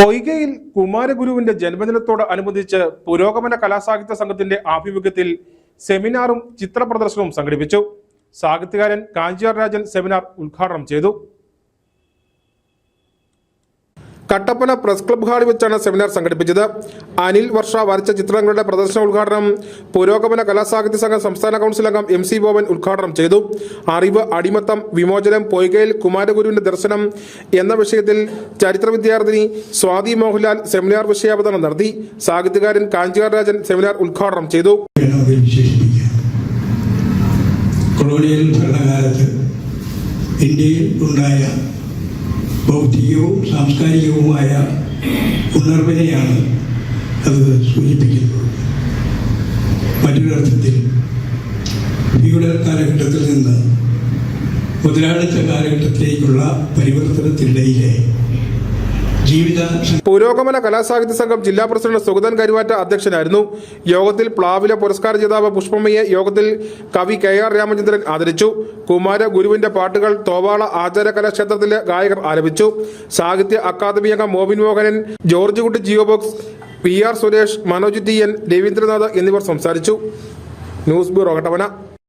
പൊയ്കയിൽ കുമാരഗുരുവിന്റെ ജന്മദിനത്തോട് അനുബന്ധിച്ച് പുരോഗമന കലാസാഹിത്യ സംഘത്തിന്റെ ആഭിമുഖ്യത്തിൽ സെമിനാറും ചിത്ര പ്രദർശനവും സംഘടിപ്പിച്ചു. സാഹിത്യകാരൻ കാഞ്ചിയാർ രാജൻ സെമിനാർ ഉദ്ഘാടനം ചെയ്തു. കട്ടപ്പന പ്രസ് ക്ലബ് ഹാളിൽ വെച്ചാണ് സെമിനാർ സംഘടിപ്പിച്ചത്. അനിൽ വർഷ വരച്ച ചിത്രങ്ങളുടെ പ്രദർശന ഉദ്ഘാടനം പുരോഗമന കലാസാഹിത്യ സംഘം സംസ്ഥാന കൗൺസിൽ അംഗം എം സി ബോബൻ ഉദ്ഘാടനം ചെയ്തു. അറിവ് അടിമത്തം വിമോചനം പൊയ്കയിൽ കുമാരഗുരുവിന്റെ ദർശനം എന്ന വിഷയത്തിൽ ചരിത്ര വിദ്യാർത്ഥിനി സ്വാതി മോഹൻലാൽ സെമിനാർ വിഷയാവതരണം നടത്തി. സാഹിത്യകാരൻ കാഞ്ചികാർ രാജൻ സെമിനാർ ഉദ്ഘാടനം ചെയ്തു. ഇന്ത്യയിൽ ഉണ്ടായ ബൗദ്ധികവും സാംസ്കാരികവുമായ ഉണർവിനെയാണ് അത് സൂചിപ്പിക്കുന്നത്. മറ്റൊരർത്ഥത്തിൽ ഫ്യൂഡൽ കാലഘട്ടത്തിൽ നിന്ന് മുതലാളിത്ത കാലഘട്ടത്തിലേക്കുള്ള പരിവർത്തനത്തിനിടയിലെ ജീവിത പുരോഗമന കലാസാഹിത്യ സംഘം ജില്ലാ പ്രസിഡന്റ് സുഗതൻ കരുവാറ്റ അധ്യക്ഷനായിരുന്നു. യോഗത്തിൽ പ്ലാവില പുരസ്കാര ജേതാവ് പുഷ്പമ്മയെ യോഗത്തിൽ കവി കെ ആർ രാമചന്ദ്രൻ ആദരിച്ചു. കുമാര ഗുരുവിന്റെ പാട്ടുകൾ തോവാള ആചാര കലാക്ഷേത്രത്തിലെ ഗായകർ ആലപിച്ചു. സാഹിത്യ അക്കാദമി അംഗം Mobin Mohanan George Kutty Jio box P R Suresh Manoj T N Raveendranath എന്നിവർ സംസാരിച്ചു. News bureau Kattappana